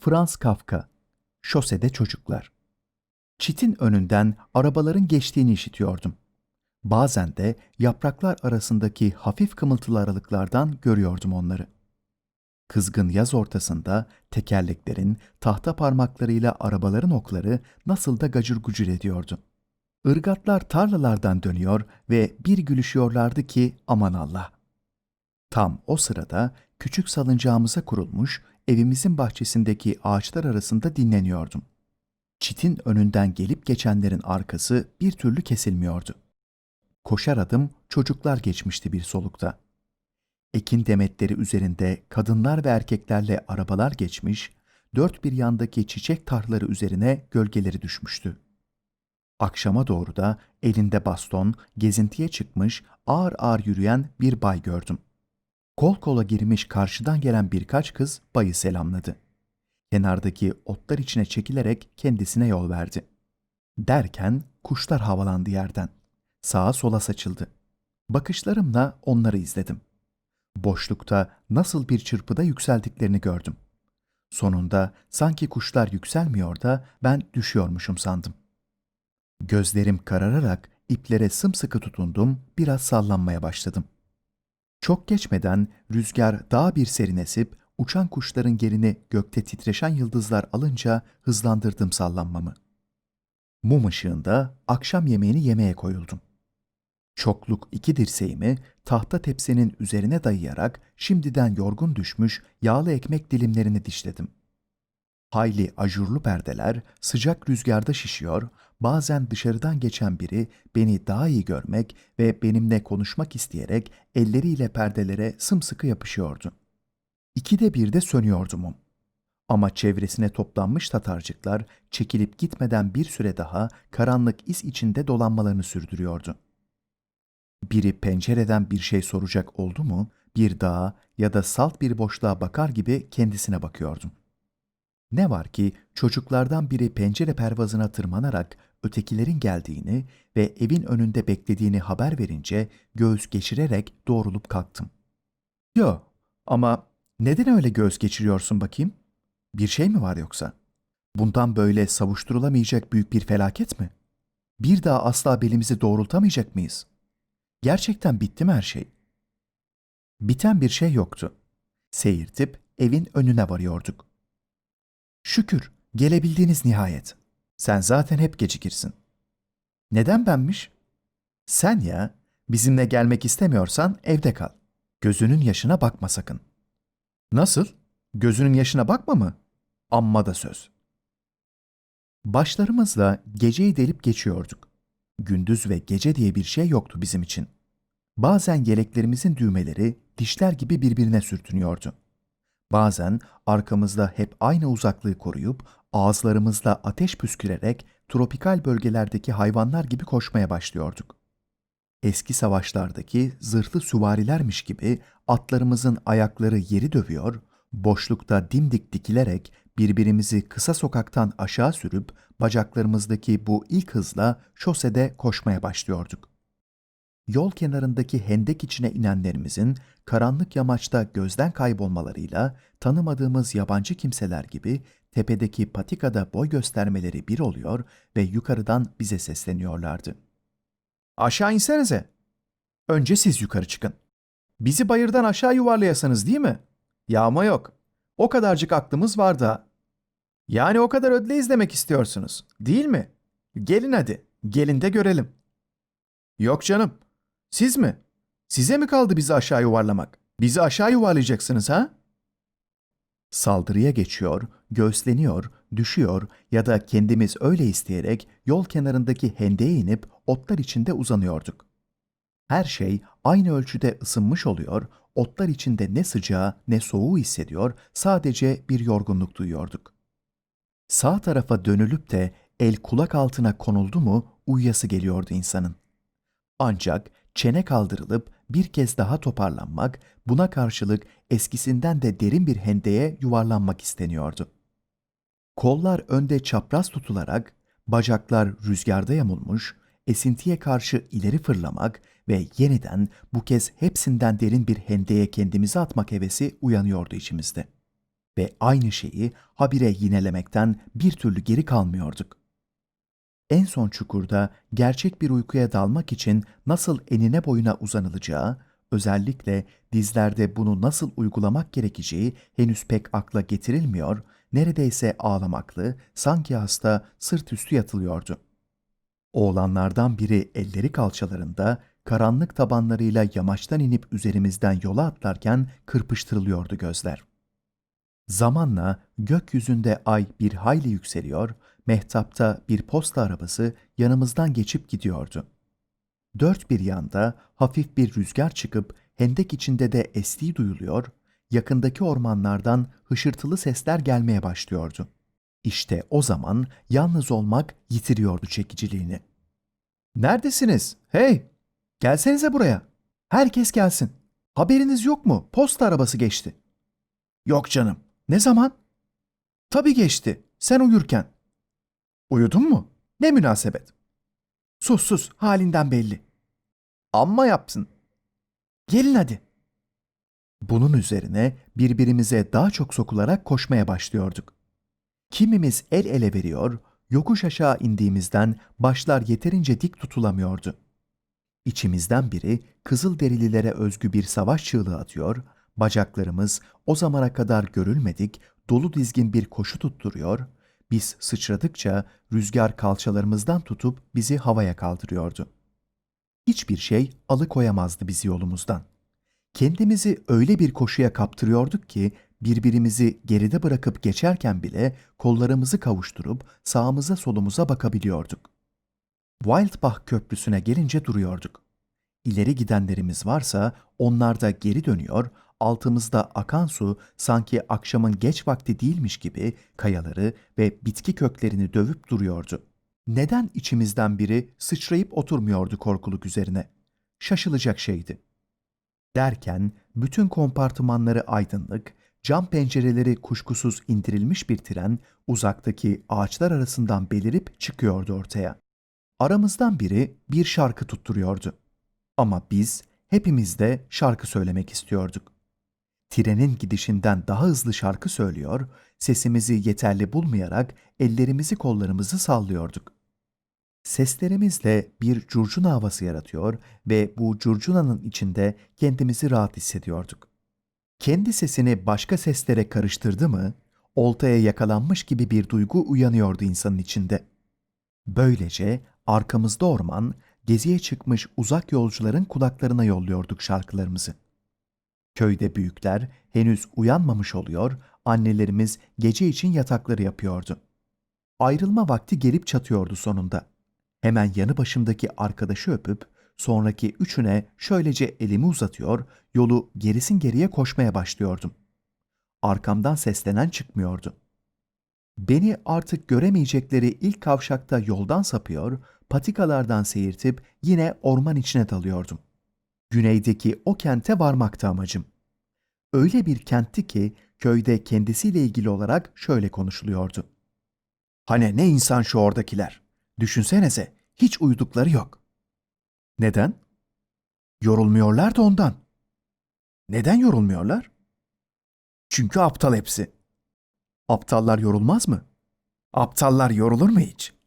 Franz Kafka Şosede Çocuklar Çitin önünden arabaların geçtiğini işitiyordum. Bazen de yapraklar arasındaki hafif kımıltılı aralıklardan görüyordum onları. Kızgın yaz ortasında tekerleklerin tahta parmaklarıyla arabaların okları nasıl da gacır gucur ediyordu. Irgatlar tarlalardan dönüyor ve bir gülüşüyorlardı ki aman Allah. Tam o sırada küçük salıncağımıza kurulmuş evimizin bahçesindeki ağaçlar arasında dinleniyordum. Çitin önünden gelip geçenlerin arkası bir türlü kesilmiyordu. Koşar adım çocuklar geçmişti bir solukta. Ekin demetleri üzerinde kadınlar ve erkeklerle arabalar geçmiş, dört bir yandaki çiçek tarhları üzerine gölgeleri düşmüştü. Akşama doğru da elinde baston, gezintiye çıkmış, ağır ağır yürüyen bir bay gördüm. Kol kola girmiş karşıdan gelen birkaç kız bayı selamladı. Kenardaki otlar içine çekilerek kendisine yol verdi. Derken kuşlar havalandı yerden. Sağa sola saçıldı. Bakışlarımla onları izledim. Boşlukta nasıl bir çırpıda yükseldiklerini gördüm. Sonunda sanki kuşlar yükselmiyor da ben düşüyormuşum sandım. Gözlerim karararak iplere sımsıkı tutundum, biraz sallanmaya başladım. Çok geçmeden rüzgar daha bir serin esip uçan kuşların yerini gökte titreşen yıldızlar alınca hızlandırdım sallanmamı. Mum ışığında akşam yemeğini yemeye koyuldum. Çokluk iki dirseğimi tahta tepsinin üzerine dayayarak şimdiden yorgun düşmüş yağlı ekmek dilimlerini dişledim. Hayli ajurlu perdeler sıcak rüzgarda şişiyor, bazen dışarıdan geçen biri beni daha iyi görmek ve benimle konuşmak isteyerek elleriyle perdelere sımsıkı yapışıyordu. İkide bir de sönüyordu mum. Ama çevresine toplanmış tatarcıklar çekilip gitmeden bir süre daha karanlık iz içinde dolanmalarını sürdürüyordu. Biri pencereden bir şey soracak oldu mu, bir dağa ya da salt bir boşluğa bakar gibi kendisine bakıyordum. Ne var ki çocuklardan biri pencere pervazına tırmanarak ötekilerin geldiğini ve evin önünde beklediğini haber verince göğüs geçirerek doğrulup kalktım. Yo ama neden öyle göğüs geçiriyorsun bakayım? Bir şey mi var yoksa? Bundan böyle savuşturulamayacak büyük bir felaket mi? Bir daha asla belimizi doğrultamayacak mıyız? Gerçekten bitti mi her şey? Biten bir şey yoktu. Seyirtip evin önüne varıyorduk. Şükür, gelebildiniz nihayet. Sen zaten hep gecikirsin. Neden benmiş? Sen ya, bizimle gelmek istemiyorsan evde kal. Gözünün yaşına bakma sakın. Nasıl? Gözünün yaşına bakma mı? Amma da söz. Başlarımızla geceyi delip geçiyorduk. Gündüz ve gece diye bir şey yoktu bizim için. Bazen yeleklerimizin düğmeleri dişler gibi birbirine sürtünüyordu. Bazen arkamızda hep aynı uzaklığı koruyup ağızlarımızla ateş püskürerek tropikal bölgelerdeki hayvanlar gibi koşmaya başlıyorduk. Eski savaşlardaki zırhlı süvarilermiş gibi atlarımızın ayakları yeri dövüyor, boşlukta dimdik dikilerek birbirimizi kısa sokaktan aşağı sürüp bacaklarımızdaki bu ilk hızla şosede koşmaya başlıyorduk. Yol kenarındaki hendek içine inenlerimizin karanlık yamaçta gözden kaybolmalarıyla tanımadığımız yabancı kimseler gibi tepedeki patikada boy göstermeleri bir oluyor ve yukarıdan bize sesleniyorlardı. Aşağı insenize. Önce siz yukarı çıkın. Bizi bayırdan aşağı yuvarlayasanız değil mi? Yağma yok. O kadarcık aklımız var da. Yani o kadar ödleyiz demek istiyorsunuz, değil mi? Gelin hadi, gelin de görelim. Yok canım. Siz mi? Size mi kaldı bizi aşağı yuvarlamak? Bizi aşağı yuvarlayacaksınız ha? Saldırıya geçiyor, göğüsleniyor, düşüyor ya da kendimiz öyle isteyerek yol kenarındaki hendeğe inip otlar içinde uzanıyorduk. Her şey aynı ölçüde ısınmış oluyor, otlar içinde ne sıcağı ne soğuğu hissediyor, sadece bir yorgunluk duyuyorduk. Sağ tarafa dönülüp de el kulak altına konuldu mu uyuyası geliyordu insanın. Ancak çene kaldırılıp bir kez daha toparlanmak, buna karşılık eskisinden de derin bir hendeye yuvarlanmak isteniyordu. Kollar önde çapraz tutularak, bacaklar rüzgarda yamulmuş, esintiye karşı ileri fırlamak ve yeniden bu kez hepsinden derin bir hendeye kendimizi atmak hevesi uyanıyordu içimizde. ve aynı şeyi habire yinelemekten bir türlü geri kalmıyorduk. En son çukurda gerçek bir uykuya dalmak için nasıl enine boyuna uzanılacağı, özellikle dizlerde bunu nasıl uygulamak gerekeceği henüz pek akla getirilmiyor, neredeyse ağlamaklı, sanki hasta sırt üstü yatılıyordu. Oğlanlardan biri elleri kalçalarında, karanlık tabanlarıyla yamaçtan inip üzerimizden yola atlarken kırpıştırılıyordu gözler. Zamanla gökyüzünde ay bir hayli yükseliyor, mehtapta bir posta arabası yanımızdan geçip gidiyordu. Dört bir yanda hafif bir rüzgar çıkıp hendek içinde de estiği duyuluyor, yakındaki ormanlardan hışırtılı sesler gelmeye başlıyordu. İşte o zaman yalnız olmak yitiriyordu çekiciliğini. Neredesiniz? Hey! Gelsenize buraya. Herkes gelsin. Haberiniz yok mu? Posta arabası geçti. Yok canım. Ne zaman? Tabii geçti. Sen uyurken. Uyudun mu? Ne münasebet. Sus sus halinden belli. Amma yapsın. Gelin hadi. Bunun üzerine birbirimize daha çok sokularak koşmaya başlıyorduk. Kimimiz el ele veriyor, yokuş aşağı indiğimizden başlar yeterince dik tutulamıyordu. İçimizden biri kızıl derililere özgü bir savaş çığlığı atıyor, bacaklarımız o zamana kadar görülmedik dolu dizgin bir koşu tutturuyor, biz sıçradıkça rüzgar kalçalarımızdan tutup bizi havaya kaldırıyordu. Hiçbir şey alıkoyamazdı bizi yolumuzdan. Kendimizi öyle bir koşuya kaptırıyorduk ki birbirimizi geride bırakıp geçerken bile kollarımızı kavuşturup sağımıza solumuza bakabiliyorduk. Wildbach Köprüsü'ne gelince duruyorduk. İleri gidenlerimiz varsa onlar da geri dönüyor, altımızda akan su sanki akşamın geç vakti değilmiş gibi kayaları ve bitki köklerini dövüp duruyordu. Neden içimizden biri sıçrayıp oturmuyordu korkuluk üzerine? Şaşılacak şeydi. Derken bütün kompartımanları aydınlık, cam pencereleri kuşkusuz indirilmiş bir tren uzaktaki ağaçlar arasından belirip çıkıyordu ortaya. Aramızdan biri bir şarkı tutturuyordu. Ama biz hepimiz de şarkı söylemek istiyorduk. Trenin gidişinden daha hızlı şarkı söylüyor, sesimizi yeterli bulmayarak ellerimizi kollarımızı sallıyorduk. Seslerimizle bir curcuna havası yaratıyor ve bu curcunanın içinde kendimizi rahat hissediyorduk. Kendi sesini başka seslere karıştırdı mı, oltaya yakalanmış gibi bir duygu uyanıyordu insanın içinde. Böylece arkamızda orman, geziye çıkmış uzak yolcuların kulaklarına yolluyorduk şarkılarımızı. Köyde büyükler henüz uyanmamış oluyor, annelerimiz gece için yatakları yapıyordu. Ayrılma vakti gelip çatıyordu sonunda. Hemen yanı başımdaki arkadaşı öpüp sonraki üçüne şöylece elimi uzatıyor, yolu gerisin geriye koşmaya başlıyordum. Arkamdan seslenen çıkmıyordu. Beni artık göremeyecekleri ilk kavşakta yoldan sapıyor, patikalardan seyirtip yine orman içine dalıyordum. Güneydeki o kente varmakta amacım. Öyle bir kentti ki köyde kendisiyle ilgili olarak şöyle konuşuluyordu. Hani ne insan şu oradakiler. Düşünsenize hiç uyudukları yok. Neden? Yorulmuyorlar da ondan. Neden yorulmuyorlar? Çünkü aptal hepsi. Aptallar yorulmaz mı? Aptallar yorulur mu hiç?